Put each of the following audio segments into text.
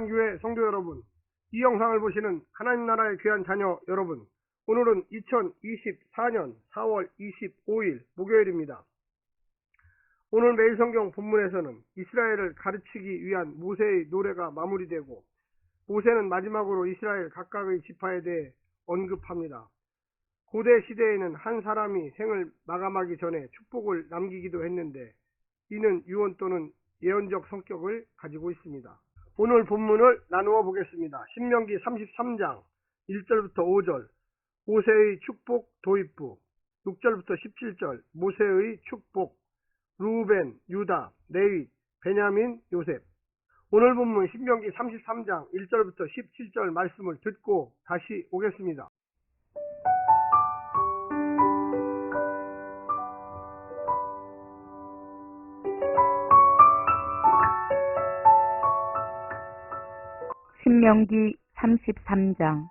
한교회 성도 여러분, 이 영상을 보시는 하나님 나라의 귀한 자녀 여러분, 오늘은 2024년 4월 25일 목요일입니다. 오늘 매일 성경 본문에서는 이스라엘을 가르치기 위한 모세의 노래가 마무리되고 모세는 마지막으로 이스라엘 각각의 지파에 대해 언급합니다. 고대 시대에는 한 사람이 생을 마감하기 전에 축복을 남기기도 했는데 이는 유언 또는 예언적 성격을 가지고 있습니다. 오늘 본문을 나누어 보겠습니다. 신명기 33장 1절부터 5절 모세의 축복 도입부 6절부터 17절 모세의 축복 루벤, 유다, 레위, 베냐민, 요셉 오늘 본문 신명기 33장 1절부터 17절 말씀을 듣고 다시 오겠습니다. 신명기 33장.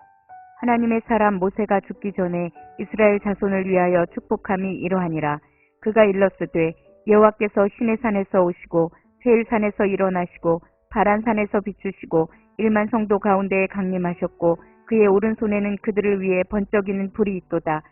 하나님의 사람 모세가 죽기 전에 이스라엘 자손을 위하여 축복함이 이러하니라. 그가 일렀으되 여호와께서 신의 산에서 오시고 세일 산에서 일어나시고 바란 산에서 비추시고 일만 성도 가운데에 강림하셨고 그의 오른손에는 그들을 위해 번쩍이는 불이 있도다.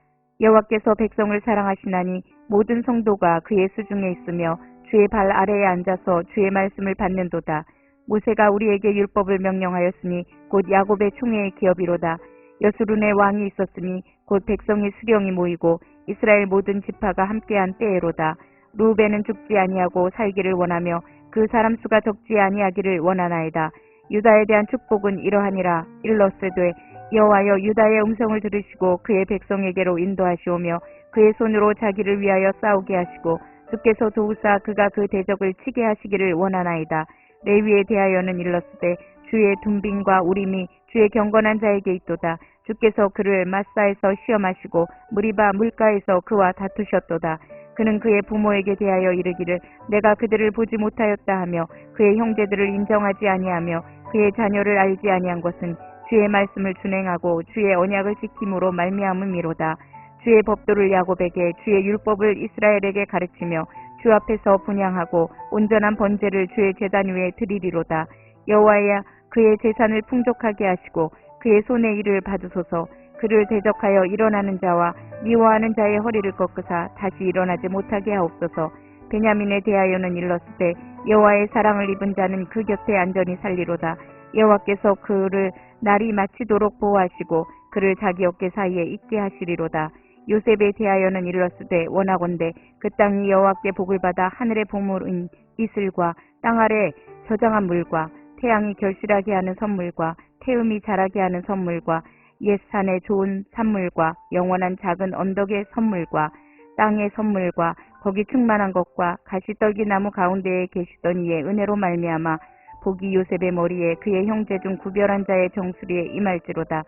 여호와께서 백성을 사랑하시나니 모든 성도가 그의 수중에 있으며 주의 발 아래에 앉아서 주의 말씀을 받는도다 모세가 우리에게 율법을 명령하였으니 곧 야곱의 총회의 기업이로다. 여수룬의 왕이 있었으니 곧 백성이 수령이 모이고 이스라엘 모든 지파가 함께한 때에로다. 루벤은 죽지 아니하고 살기를 원하며 그 사람 수가 적지 아니하기를 원하나이다. 유다에 대한 축복은 이러하니라. 일러스되 여호와여 유다의 음성을 들으시고 그의 백성에게로 인도하시오며 그의 손으로 자기를 위하여 싸우게 하시고 주께서 도우사 그가 그 대적을 치게 하시기를 원하나이다. 레위에 대하여는 일렀으되 주의 둔빈과 우림이 주의 경건한 자에게 있도다. 주께서 그를 마사에서 시험하시고 무리바 물가에서 그와 다투셨도다. 그는 그의 부모에게 대하여 이르기를 내가 그들을 보지 못하였다 하며 그의 형제들을 인정하지 아니하며 그의 자녀를 알지 아니한 것은 주의 말씀을 준행하고 주의 언약을 지킴으로 말미암음이로다. 주의 법도를 야곱에게 주의 율법을 이스라엘에게 가르치며 주 앞에서 분양하고 온전한 번제를 주의 제단 위에 드리리로다. 여호와야 그의 재산을 풍족하게 하시고 그의 손의 일을 받으소서. 그를 대적하여 일어나는 자와 미워하는 자의 허리를 꺾으사 다시 일어나지 못하게 하옵소서. 베냐민에 대하여는 일렀을 여호와의 사랑을 입은 자는 그 곁에 안전히 살리로다. 여호와께서 그를 날이 마치도록 보호하시고 그를 자기 어깨 사이에 있게 하시리로다. 요셉에 대하여는 일렀으되 원하건대 그 땅이 여호와께 복을 받아 하늘의 복물인 이슬과 땅 아래 저장한 물과 태양이 결실하게 하는 선물과 태음이 자라게 하는 선물과 옛산의 좋은 산물과 영원한 작은 언덕의 선물과 땅의 선물과 거기 충만한 것과 가시떨기 나무 가운데에 계시던 이의 은혜로 말미암아 복이 요셉의 머리에 그의 형제 중 구별한 자의 정수리에 임할지로다.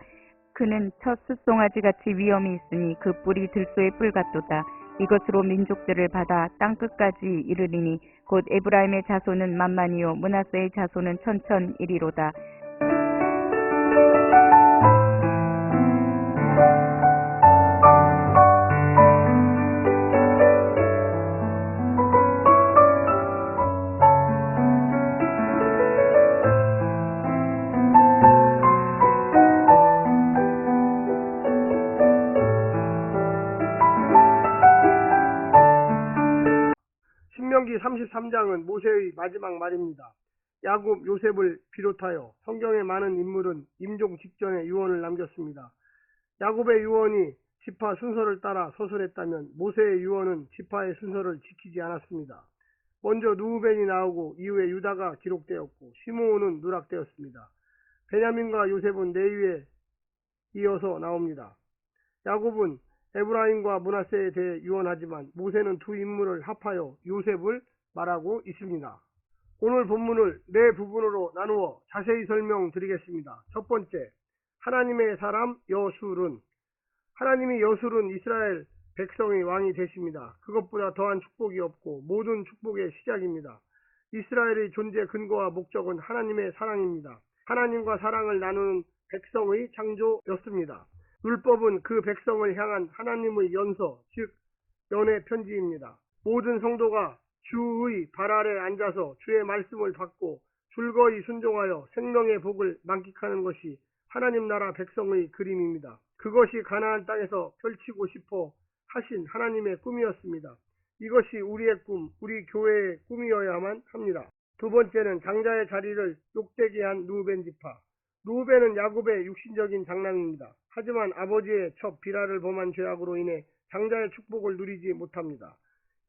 그는 첫 숫송아지 같이 위험이 있으니 그 뿔이 들소의 뿔 같도다. 이것으로 민족들을 받아 땅 끝까지 이르리니 곧 에브라임의 자손은 만만이요 문하세의 자손은 천천이리로다. 신명기 33장은 모세의 마지막 말입니다. 야곱, 요셉을 비롯하여 성경의 많은 인물은 임종 직전에 유언을 남겼습니다. 야곱의 유언이 지파 순서를 따라 서술했다면 모세의 유언은 지파의 순서를 지키지 않았습니다. 먼저 누우벤이 나오고 이후에 유다가 기록되었고 시므온은 누락되었습니다. 베냐민과 요셉은 내위에 이어서 나옵니다. 야곱은 에브라임과 문하세에 대해 유언하지만 모세는 두 인물을 합하여 요셉을 말하고 있습니다. 오늘 본문을 네 부분으로 나누어 자세히 설명드리겠습니다. 첫 번째, 하나님의 사람 여술은 하나님이 여술은 이스라엘 백성의 왕이 되십니다. 그것보다 더한 축복이 없고 모든 축복의 시작입니다. 이스라엘의 존재 근거와 목적은 하나님의 사랑입니다. 하나님과 사랑을 나누는 백성의 창조였습니다. 율법은 그 백성을 향한 하나님의 연서, 즉 연애 편지입니다. 모든 성도가 주의 발 아래 앉아서 주의 말씀을 받고 줄거이 순종하여 생명의 복을 만끽하는 것이 하나님 나라 백성의 그림입니다. 그것이 가나안 땅에서 펼치고 싶어 하신 하나님의 꿈이었습니다. 이것이 우리의 꿈, 우리 교회의 꿈이어야만 합니다. 두 번째는 장자의 자리를 욕되게 한 루벤 지파. 루벤은 야곱의 육신적인 장남입니다. 하지만 아버지의 첩 비라를 범한 죄악으로 인해 장자의 축복을 누리지 못합니다.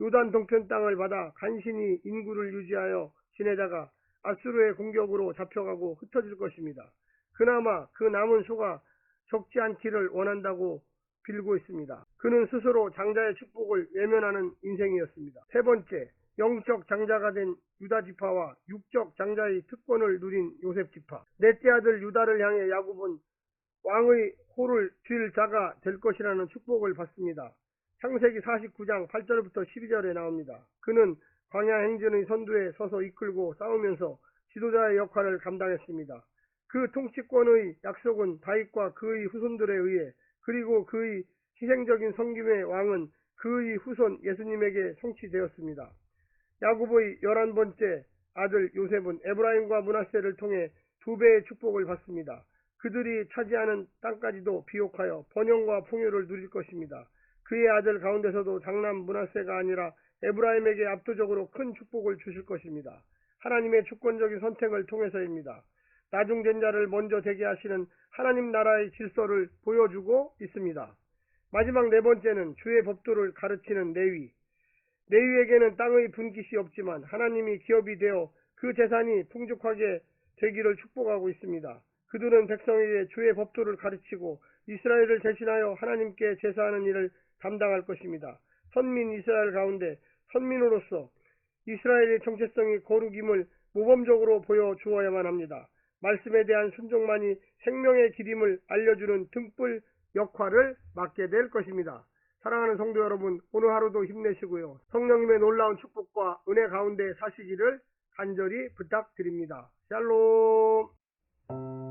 요단 동편 땅을 받아 간신히 인구를 유지하여 지내다가 아수르의 공격으로 잡혀가고 흩어질 것입니다. 그나마 그 남은 수가 적지 않기를 원한다고 빌고 있습니다. 그는 스스로 장자의 축복을 외면하는 인생이었습니다. 세 번째, 영적 장자가 된 유다 지파와 육적 장자의 특권을 누린 요셉 지파. 넷째 아들 유다를 향해 야곱은 왕의 호를 쥘 자가 될 것이라는 축복을 받습니다. 창세기 49장 8절부터 12절에 나옵니다. 그는 광야 행진의 선두에 서서 이끌고 싸우면서 지도자의 역할을 감당했습니다. 그 통치권의 약속은 다윗과 그의 후손들에 의해 그리고 그의 희생적인 섬김의 왕은 그의 후손 예수님에게 성취되었습니다. 야곱의 열한 번째 아들 요셉은 에브라임과 문하세를 통해 두 배의 축복을 받습니다. 그들이 차지하는 땅까지도 비옥하여 번영과 풍요를 누릴 것입니다. 그의 아들 가운데서도 장남 문하세가 아니라 에브라임에게 압도적으로 큰 축복을 주실 것입니다. 하나님의 주권적인 선택을 통해서입니다. 나중된 자를 먼저 되게 하시는 하나님 나라의 질서를 보여주고 있습니다. 마지막 네 번째는 주의 법도를 가르치는 레위. 레위에게는 땅의 분깃이 없지만 하나님이 기업이 되어 그 재산이 풍족하게 되기를 축복하고 있습니다. 그들은 백성에게 주의 법도를 가르치고 이스라엘을 대신하여 하나님께 제사하는 일을 담당할 것입니다. 선민 이스라엘 가운데 선민으로서 이스라엘의 정체성이 거룩임을 모범적으로 보여주어야만 합니다. 말씀에 대한 순종만이 생명의 길임을 알려주는 등불 역할을 맡게 될 것입니다. 사랑하는 성도 여러분, 오늘 하루도 힘내시고요. 성령님의 놀라운 축복과 은혜 가운데 사시기를 간절히 부탁드립니다. 샬롬.